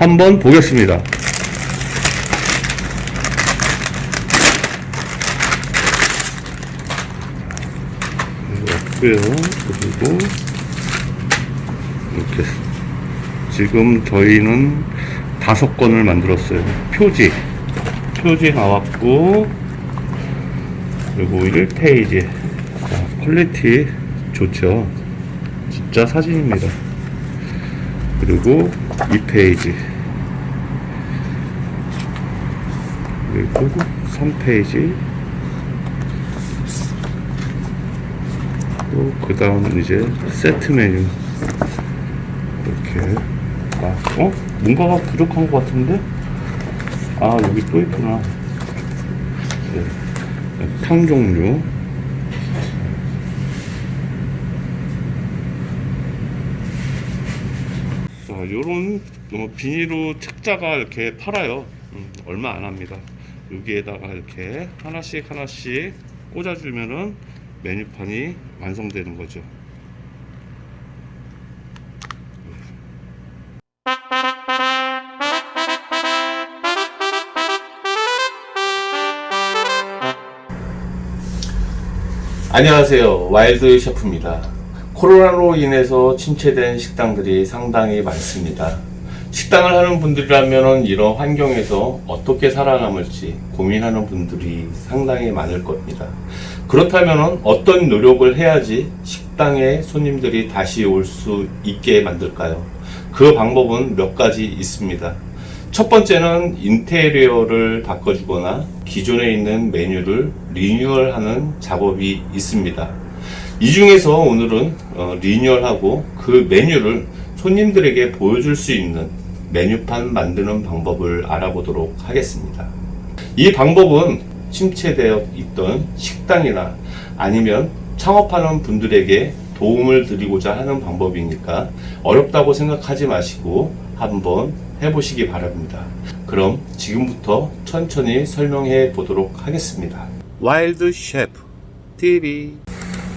한번 보겠습니다. 없고요. 그리고 이렇게 지금 저희는 다섯 건을 만들었어요. 표지 표지 나왔고 그리고 1페이지 자, 퀄리티 좋죠. 진짜 사진입니다. 그리고 2페이지 그리고 3페이지 또 그 다음 이제 세트 메뉴 이렇게 아, 어? 뭔가가 부족한 것 같은데? 아 여기 또 있구나 네. 탕 종류 자, 요런 어, 비닐로 책자가 이렇게 팔아요. 음, 얼마 안 합니다. 여기에다가 이렇게 하나씩 하나씩 꽂아주면은 메뉴판이 완성되는 거죠. 안녕하세요. 와일드 셰프입니다. 코로나로 인해서 침체된 식당들이 상당히 많습니다. 식당을 하는 분들이라면 이런 환경에서 어떻게 살아남을지 고민하는 분들이 상당히 많을 겁니다. 그렇다면 어떤 노력을 해야지 식당에 손님들이 다시 올 수 있게 만들까요? 그 방법은 몇 가지 있습니다. 첫 번째는 인테리어를 바꿔주거나 기존에 있는 메뉴를 리뉴얼하는 작업이 있습니다. 이 중에서 오늘은 어, 리뉴얼하고 그 메뉴를 손님들에게 보여줄 수 있는 메뉴판 만드는 방법을 알아보도록 하겠습니다. 이 방법은 침체되어 있던 식당이나 아니면 창업하는 분들에게 도움을 드리고자 하는 방법이니까 어렵다고 생각하지 마시고 한번 해보시기 바랍니다. 그럼 지금부터 천천히 설명해 보도록 하겠습니다. 와일드 셰프 TV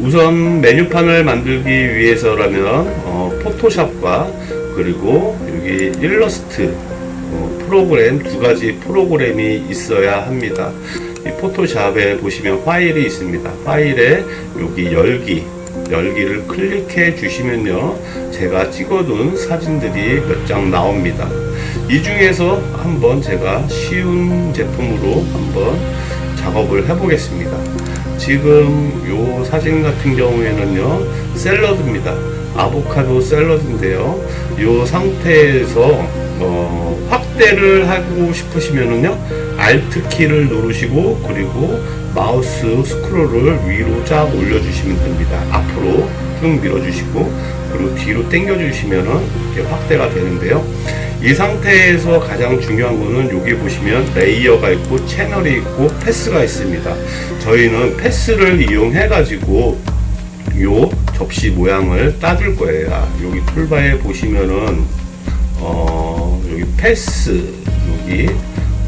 우선 메뉴판을 만들기 위해서라면 어, 포토샵과 그리고 여기 일러스트 어, 프로그램 두 가지 프로그램이 있어야 합니다. 이 포토샵에 보시면 파일이 있습니다. 파일에 여기 열기 열기를 클릭해 주시면요 제가 찍어둔 사진들이 몇 장 나옵니다. 이 중에서 한번 제가 쉬운 제품으로 한번 작업을 해 보겠습니다. 지금 요 사진 같은 경우에는요 샐러드입니다. 아보카도 샐러드인데요. 요 상태에서 어, 확대를 하고 싶으시면은요 Alt 키를 누르시고 그리고 마우스 스크롤을 위로 쫙 올려주시면 됩니다. 앞으로 쭉 밀어주시고 그리고 뒤로 당겨주시면은 이렇게 확대가 되는데요. 이 상태에서 가장 중요한 거는 여기 보시면 레이어가 있고 채널이 있고 패스가 있습니다. 저희는 패스를 이용해 가지고 요 접시 모양을 따줄 거예요. 아, 여기 툴바에 보시면은 어, 여기 패스 여기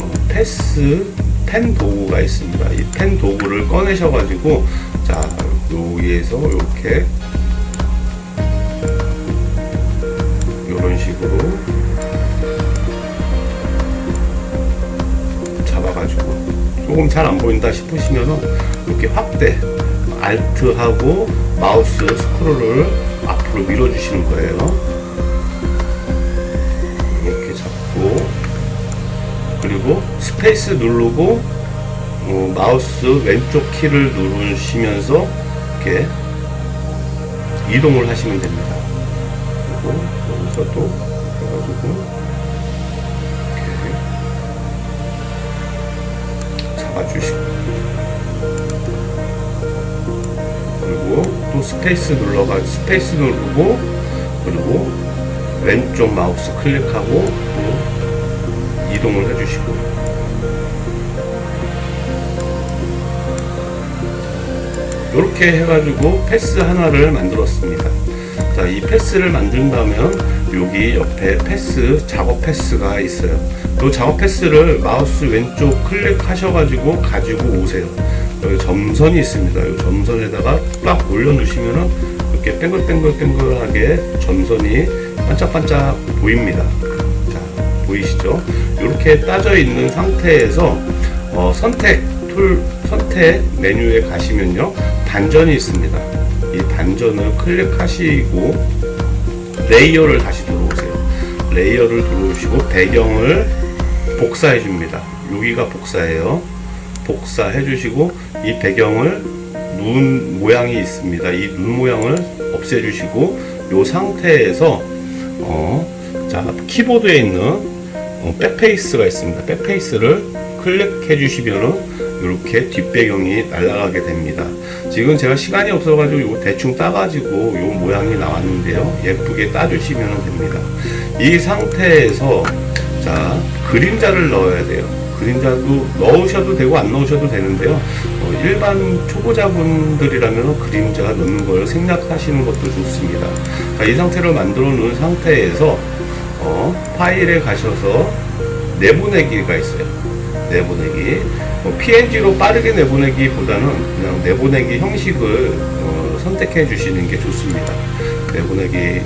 어, 패스 펜 도구가 있습니다. 이 펜 도구를 꺼내셔 가지고 자 여기에서 이렇게 이런 식으로 잡아가지고 조금 잘 안 보인다 싶으시면은 이렇게 확대 알트하고 마우스 스크롤을 앞으로 밀어주시는 거예요. 이렇게 잡고 그리고 스페이스 누르고 어, 마우스 왼쪽 키를 누르시면서 이렇게 이동을 하시면 됩니다. 그리고 여기서 또 해가지고 이렇게 잡아주시고 스페이스 눌러가 스페이스 누르고 그리고 왼쪽 마우스 클릭하고 또 이동을 해주시고 이렇게 해가지고 패스 하나를 만들었습니다. 자, 이 패스를 만든다면 여기 옆에 패스, 작업 패스가 있어요. 이 작업 패스를 마우스 왼쪽 클릭하셔가지고 가지고 오세요. 여기 점선이 있습니다. 이 점선에다가 딱 올려놓으시면은 이렇게 뱅글뱅글뱅글하게 점선이 반짝반짝 보입니다. 자, 보이시죠? 이렇게 따져 있는 상태에서 어, 선택 툴 선택 메뉴에 가시면요 단전이 있습니다. 이 단전을 클릭하시고 레이어를 다시 들어오세요. 레이어를 들어오시고 배경을 복사해 줍니다. 여기가 복사예요. 복사해 주시고 이 배경을 눈 모양이 있습니다. 이 눈 모양을 없애 주시고 이 상태에서 어, 자 키보드에 있는 어, 백페이스가 있습니다. 백페이스를 클릭해 주시면은 이렇게 뒷배경이 날아가게 됩니다. 지금 제가 시간이 없어가지고 이거 대충 따가지고 이 모양이 나왔는데요. 예쁘게 따주시면 됩니다. 이 상태에서 자 그림자를 넣어야 돼요. 그림자도 넣으셔도 되고 안 넣으셔도 되는데요. 어, 일반 초보자분들이라면 그림자 넣는 걸 생략하시는 것도 좋습니다. 자, 이 상태로 만들어 놓은 상태에서 어, 파일에 가셔서 내보내기가 있어요. 내보내기. 뭐 PNG로 빠르게 내보내기보다는 그냥 내보내기 형식을 어, 선택해 주시는 게 좋습니다. 내보내기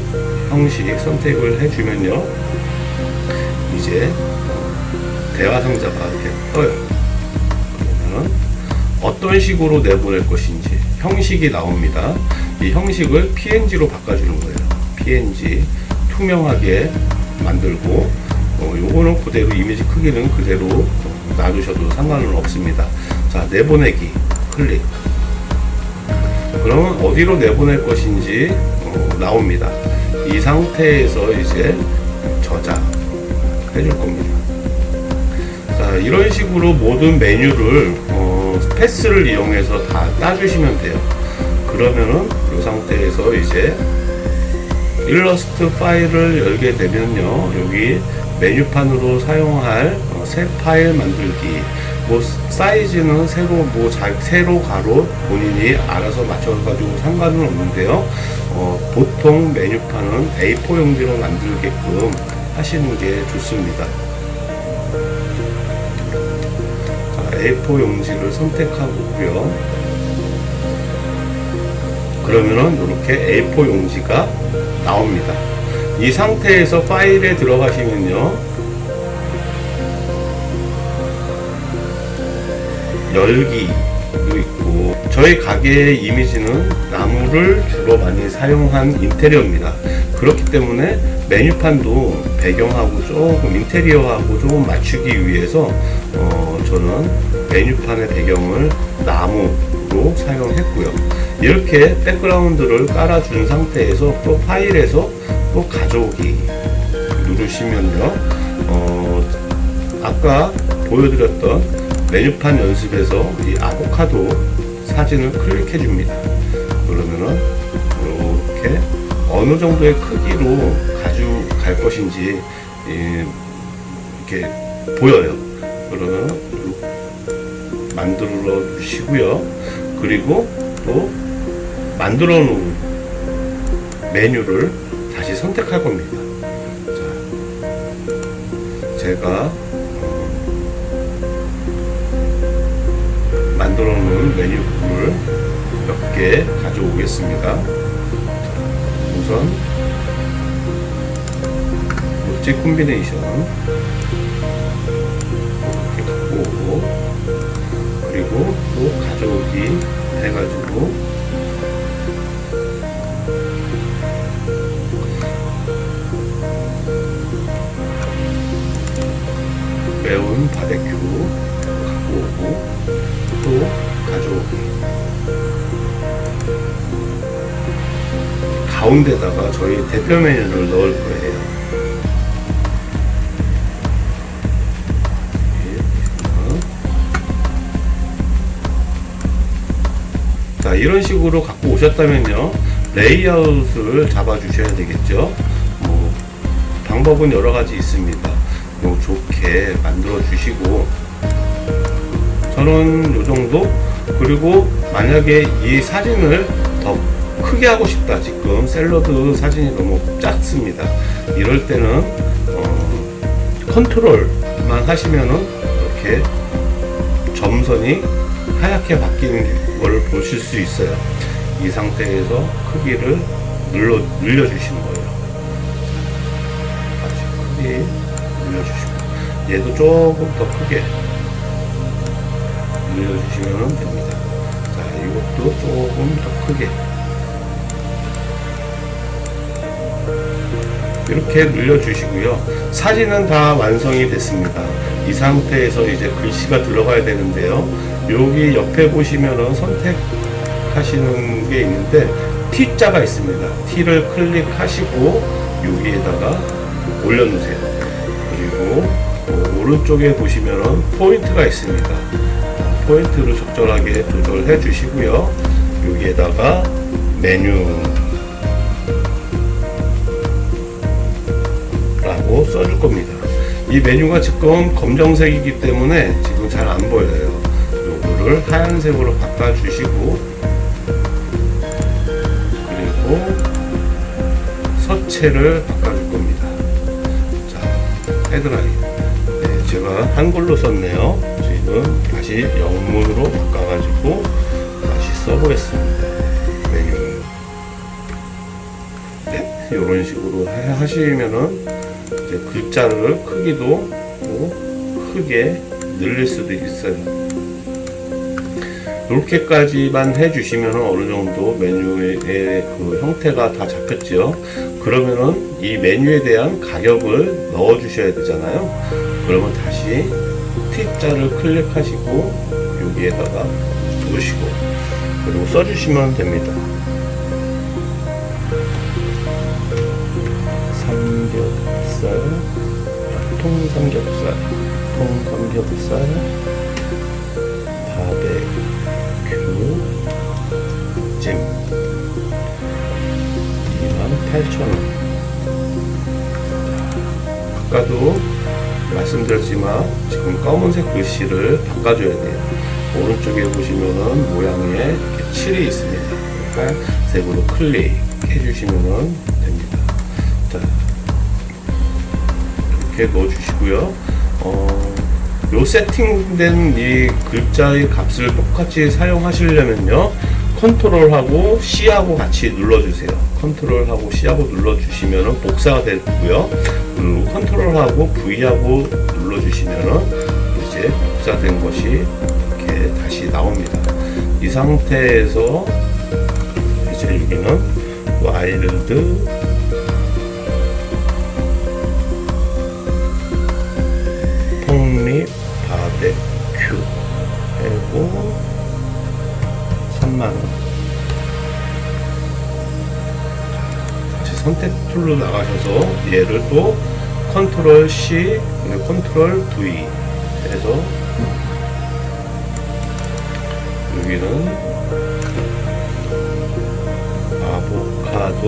형식 선택을 해주면요. 이제 어, 대화 상자가 이렇게 떠요. 어떤 식으로 내보낼 것인지 형식이 나옵니다. 이 형식을 PNG로 바꿔주는 거예요. PNG 투명하게 만들고 어, 요거는 그대로 이미지 크기는 그대로 놔두셔도 상관은 없습니다. 자 내보내기 클릭. 그러면 어디로 내보낼 것인지 어, 나옵니다. 이 상태에서 이제 저장 해줄 겁니다. 자, 이런 식으로 모든 메뉴를 어, 패스를 이용해서 다 따주시면 돼요. 그러면은 이 상태에서 이제 일러스트 파일을 열게 되면요. 여기 메뉴판으로 사용할 어, 새 파일 만들기. 뭐 사이즈는 새로 뭐 자, 세로 가로 본인이 알아서 맞춰가지고 상관은 없는데요. 어, 보통 메뉴판은 A4 용지로 만들게끔 하시는 게 좋습니다. 자, A4 용지를 선택하고요. 그러면은 이렇게 A4 용지가 나옵니다. 이 상태에서 파일에 들어가시면요. 열기도 있고 저희 가게의 이미지는 나무를 주로 많이 사용한 인테리어입니다. 그렇기 때문에 메뉴판도 배경하고 조금 인테리어하고 조금 맞추기 위해서 어, 저는 메뉴판의 배경을 나무로 사용했고요. 이렇게 백그라운드를 깔아준 상태에서 또 파일에서 또 가져오기 누르시면요. 어, 아까 보여드렸던 메뉴판 연습에서 이 아보카도 사진을 클릭해 줍니다. 그러면은 이렇게 어느 정도의 크기로 갈 것인지 이, 이렇게 보여요. 그러면 만들어 주시고요. 그리고 또 만들어 놓은 메뉴를 다시 선택할 겁니다. 자, 제가 만들어 놓은 메뉴를 몇 개 가져오겠습니다. 자, 우선 모찌 콤비네이션. 이렇게 갖고 오고 그리고 또 가져오기 해가지고. 매운 바베큐 갖고 오고 또 가져오기. 가운데다가 저희 대표 메뉴를 넣을 거예요. 이런 식으로 갖고 오셨다면요 레이아웃을 잡아 주셔야 되겠죠. 뭐 방법은 여러 가지 있습니다. 뭐 좋게 만들어 주시고 저는 요 정도. 그리고 만약에 이 사진을 더 크게 하고 싶다. 지금 샐러드 사진이 너무 작습니다. 이럴 때는 어, 컨트롤만 하시면은 이렇게 점선이 하얗게 바뀌는 걸 보실 수 있어요 이 상태에서 크기를 눌러, 늘려주시는 거예요 아주 크게 늘려주시고 얘도 조금 더 크게 늘려주시면 됩니다. 자, 이것도 조금 더 크게 이렇게 늘려주시고요. 사진은 다 완성이 됐습니다. 이 상태에서 이제 글씨가 들어가야 되는데요. 여기 옆에 보시면은 선택하시는 게 있는데 T자가 있습니다. T를 클릭하시고 여기에다가 올려놓으세요. 그리고 어, 오른쪽에 보시면은 포인트가 있습니다. 포인트를 적절하게 조절해 주시고요. 여기에다가 메뉴 라고 써줄 겁니다. 이 메뉴가 지금 검정색이기 때문에 지금 잘 안 보여요. 요거를 하얀색으로 바꿔주시고 그리고 서체를 바꿔줄 겁니다. 자, 헤드라인. 네, 제가 한글로 썼네요. 지금 다시 영문으로 바꿔가지고 다시 써보겠습니다. 메뉴. 네, 이런 식으로 하- 하시면은 이제 글자를 크기도 또 크게 늘릴 수도 있어요. 이렇게까지만 해주시면 어느 정도 메뉴의 그 형태가 다 잡혔죠. 그러면은 이 메뉴에 대한 가격을 넣어 주셔야 되잖아요. 그러면 다시 T자를 클릭하시고 여기에다가 넣으시고 그리고 써주시면 됩니다. 삼겹살, 통삼겹살, 통삼겹살, 28,000원. 아까도 말씀드렸지만 지금 검은색 글씨를 바꿔줘야 돼요. 오른쪽에 보시면은 모양에 이렇게 칠이 있습니다. 하얀색으로 클릭해 주시면 됩니다. 자, 이렇게 넣어 주시고요. 어, 요 세팅된 이 글자의 값을 똑같이 사용하시려면요. 컨트롤하고 C하고 같이 눌러주세요. 컨트롤하고 C하고 눌러주시면 복사가 되고요. 그리고 컨트롤하고 V하고 눌러주시면 이제 복사된 것이 이렇게 다시 나옵니다. 이 상태에서 이제 여기는 와일드 폭립 바베큐 해고 3만원 다시 선택 툴로 나가셔서 얘를 또 컨트롤 C 그리고 컨트롤 V 해서 여기는 아보카도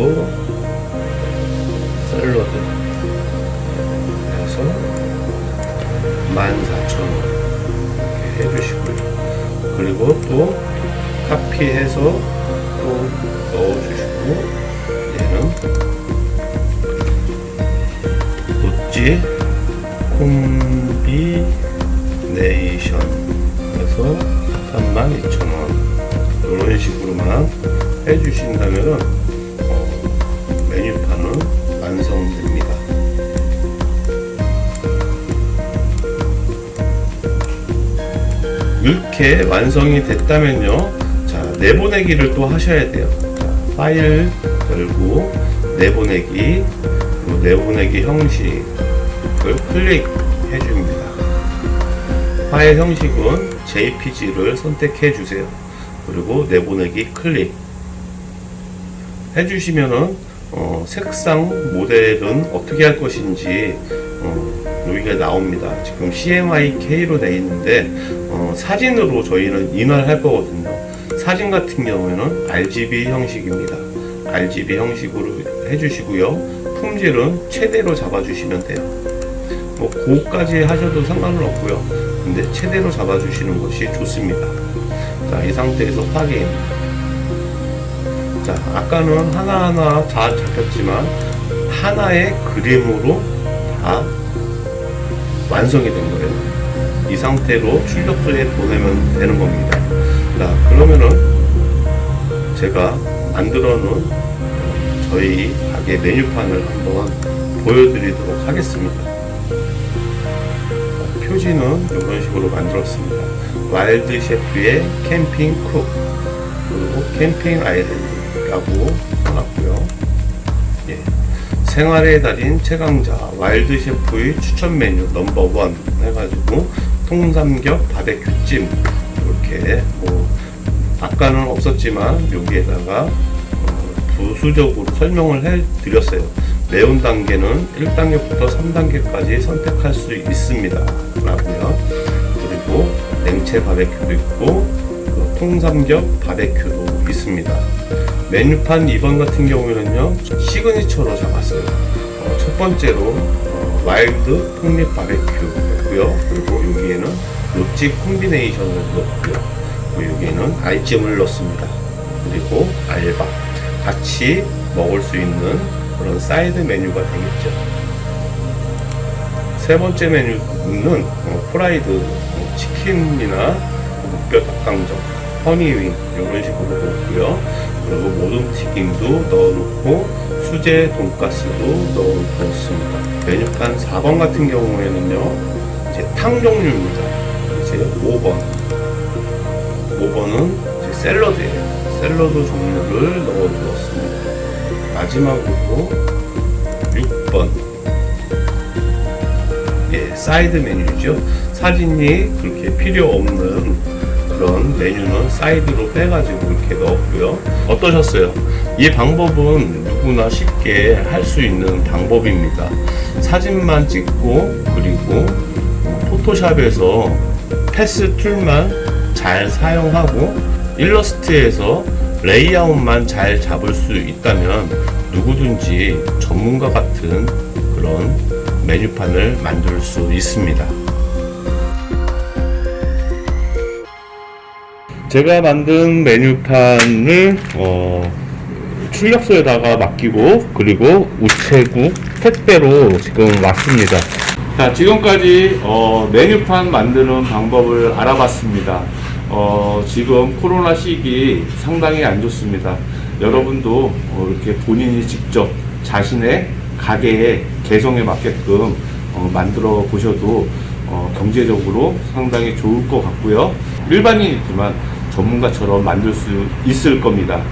샐러드 해서 14,000원 이렇게 해주시고요. 그리고 또 카피해서 또 넣어주시고 얘는 도찌 콤비네이션 해서 32,000원 이런 식으로만 해주신다면은 어, 메뉴판은 완성됩니다. 이렇게 완성이 됐다면요. 자, 내보내기를 또 하셔야 돼요. 자, 파일 열고 내보내기 그리고 내보내기 형식을 클릭해 줍니다. 파일 형식은 JPG를 선택해 주세요. 그리고 내보내기 클릭 해주시면은 어, 색상 모델은 어떻게 할 것인지 어, 여기가 나옵니다. 지금 CMYK로 되어 있는데 어, 사진으로 저희는 인화할 거거든요. 사진 같은 경우에는 RGB 형식입니다. RGB 형식으로 해주시고요. 품질은 최대로 잡아주시면 돼요. 뭐 고까지 하셔도 상관은 없고요. 근데 최대로 잡아주시는 것이 좋습니다. 자, 이 상태에서 확인. 자, 아까는 하나하나 다 잡혔지만 하나의 그림으로 다 완성이 된 거예요. 이 상태로 출력소에 보내면 되는 겁니다. 자, 그러면은 제가 만들어 놓은 저희 가게 메뉴판을 한번 보여드리도록 하겠습니다. 표지는 이런 식으로 만들었습니다. 와일드 셰프의 캠핑 쿡 그리고 캠핑 아이랜드라고 써놨고요. 예. 생활의 달인 최강자 와일드 셰프의 추천 메뉴 넘버원 해가지고 통삼겹 바베큐찜 이렇게 뭐 아까는 없었지만 여기에다가 어, 부수적으로 설명을 해 드렸어요. 매운 단계는 1단계부터 3단계까지 선택할 수 있습니다. 라고요. 그리고 냉채 바베큐도 있고 그 통삼겹 바베큐도 있습니다. 메뉴판 2번 같은 경우에는요 시그니처로 잡았어요. 어, 첫 번째로 어, 와일드 폭립 바베큐였고요. 그리고 여기에는 로치 콤비네이션을 넣었고요. 여기에는 알찜을 넣습니다. 그리고 알밥 같이 먹을 수 있는 그런 사이드 메뉴가 되겠죠. 세 번째 메뉴는 어, 프라이드 어, 치킨이나 무뼈 닭강정, 허니윙 이런 식으로 넣었고요. 그리고 모든 튀김도 넣어놓고 수제 돈가스도 넣어놓습니다. 메뉴판 4번 같은 경우에는요, 이제 탕 종류입니다. 이제 5번, 5번은 이제 샐러드예요. 샐러드 종류를 넣어주었습니다. 마지막으로 6번, 예, 사이드 메뉴죠. 사진이 그렇게 필요 없는 그런 메뉴는 사이드로 빼가지고 이렇게 넣었고요. 어떠셨어요? 이 방법은 누구나 쉽게 할 수 있는 방법입니다. 사진만 찍고 그리고 포토샵에서 패스 툴만 잘 사용하고 일러스트에서 레이아웃만 잘 잡을 수 있다면 누구든지 전문가 같은 그런 메뉴판을 만들 수 있습니다. 제가 만든 메뉴판을 어, 출력소에다가 맡기고 그리고 우체국 택배로 지금 왔습니다. 자, 지금까지 어, 메뉴판 만드는 방법을 알아봤습니다. 어, 지금 코로나 시기 상당히 안 좋습니다. 여러분도 어, 이렇게 본인이 직접 자신의 가게의 개성에 맞게끔 어, 만들어 보셔도 어, 경제적으로 상당히 좋을 것 같고요. 일반인이지만 전문가처럼 만들 수 있을 겁니다.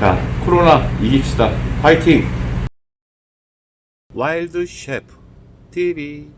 자, 코로나 이깁시다. 화이팅! 와일드 셰프 TV